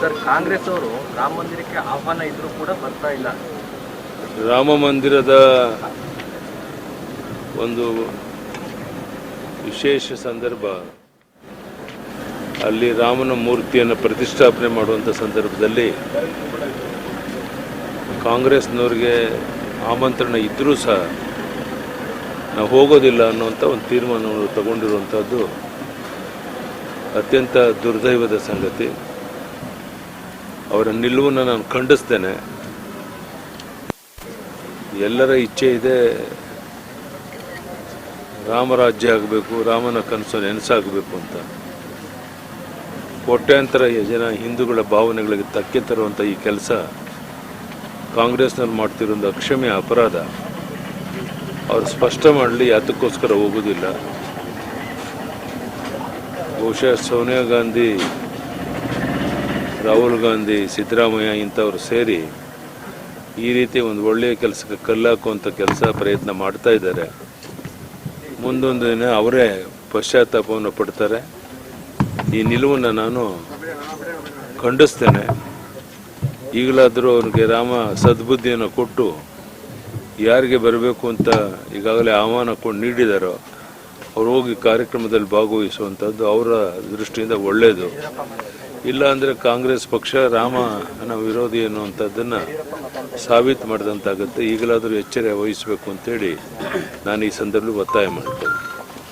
Sir Congress ಅವರು ರಾಮ ಮಂದಿರಕ್ಕೆ ಆಹ್ವಾನ ಇದ್ರೂ ಕೂಡ ಬರ್ತಾ ಇಲ್ಲ. ರಾಮ ಮಂದಿರದ ಒಂದು ವಿಶೇಷ ಸಂದರ್ಭ. ಅಲ್ಲಿ ರಾಮನ ಮೂರ್ತಿಯನ್ನು ಪ್ರತಿಷ್ಠಾಪನೆ ಮಾಡುವಂಥ ಸಂದರ್ಭದಲ್ಲಿ ಕಾಂಗ್ರೆಸ್ನವ್ರಿಗೆ ಆಮಂತ್ರಣ ಇದ್ದರೂ ಸಹ ನಾವು ಹೋಗೋದಿಲ್ಲ ಅನ್ನುವಂಥ ಒಂದು ತೀರ್ಮಾನವನ್ನು ತಗೊಂಡಿರುವಂಥದ್ದು ಅತ್ಯಂತ ದುರ್ದೈವದ ಸಂಗತಿ. ಅವರ ನಿಲುವನ್ನು ನಾನು ಖಂಡಿಸ್ತೇನೆ. ಎಲ್ಲರ ಇಚ್ಛೆ ಇದೆ ರಾಮರಾಜ್ಯ ಆಗಬೇಕು, ರಾಮನ ಕನಸು ನೆನಸಾಗಬೇಕು ಅಂತ. ಕೋಟ್ಯಾಂತರ ಜನ ಹಿಂದೂಗಳ ಭಾವನೆಗಳಿಗೆ ತಕ್ಕೆ ತರುವಂಥ ಈ ಕೆಲಸ ಕಾಂಗ್ರೆಸ್ನಲ್ಲಿ ಮಾಡ್ತಿರೋದು ಅಕ್ಷಮ್ಯ ಅಪರಾಧ. ಅವ್ರು ಸ್ಪಷ್ಟ ಮಾಡಲಿ ಅದಕ್ಕೋಸ್ಕರ ಹೋಗೋದಿಲ್ಲ. ಬಹುಶಃ ಸೋನಿಯಾ ಗಾಂಧಿ ರಾಹುಲ್ ಗಾಂಧಿ, ಸಿದ್ದರಾಮಯ್ಯ ಇಂಥವ್ರು ಸೇರಿ ಈ ರೀತಿ ಒಂದು ಒಳ್ಳೆಯ ಕೆಲಸಕ್ಕೆ ಕಲ್ಲಾಕುವಂಥ ಕೆಲಸ ಪ್ರಯತ್ನ ಮಾಡ್ತಾ ಇದ್ದಾರೆ. ಮುಂದೊಂದು ದಿನ ಅವರೇ ಪಶ್ಚಾತ್ತಾಪವನ್ನು ಪಡ್ತಾರೆ. ಈ ನಿಲುವನ್ನು ನಾನು ಖಂಡಿಸ್ತೇನೆ. ಈಗಲಾದರೂ ಅವ್ರಿಗೆ ರಾಮ ಸದ್ಬುದ್ಧಿಯನ್ನು ಕೊಟ್ಟು ಯಾರಿಗೆ ಬರಬೇಕು ಅಂತ ಈಗಾಗಲೇ ಆಹ್ವಾನ ಕೊಂಡು, ನೀಡಿದಾರೋ, ಅವ್ರು ಹೋಗಿ ಕಾರ್ಯಕ್ರಮದಲ್ಲಿ ಭಾಗವಹಿಸುವಂಥದ್ದು ಅವರ ದೃಷ್ಟಿಯಿಂದ ಒಳ್ಳೆಯದು ಇಲ್ಲ ಅಂದರೆ ಕಾಂಗ್ರೆಸ್ ಪಕ್ಷ ರಾಮನ ವಿರೋಧಿ ಅನ್ನುವಂಥದ್ದನ್ನು ಸಾಬೀತು ಮಾಡಿದಂತಾಗುತ್ತೆ. ಈಗಲಾದರೂ ಎಚ್ಚರ ವಹಿಸಬೇಕು ಅಂತೇಳಿ ನಾನು ಈ ಸಂದರ್ಭದಲ್ಲಿ ಒತ್ತಾಯ ಮಾಡ್ತೇನೆ.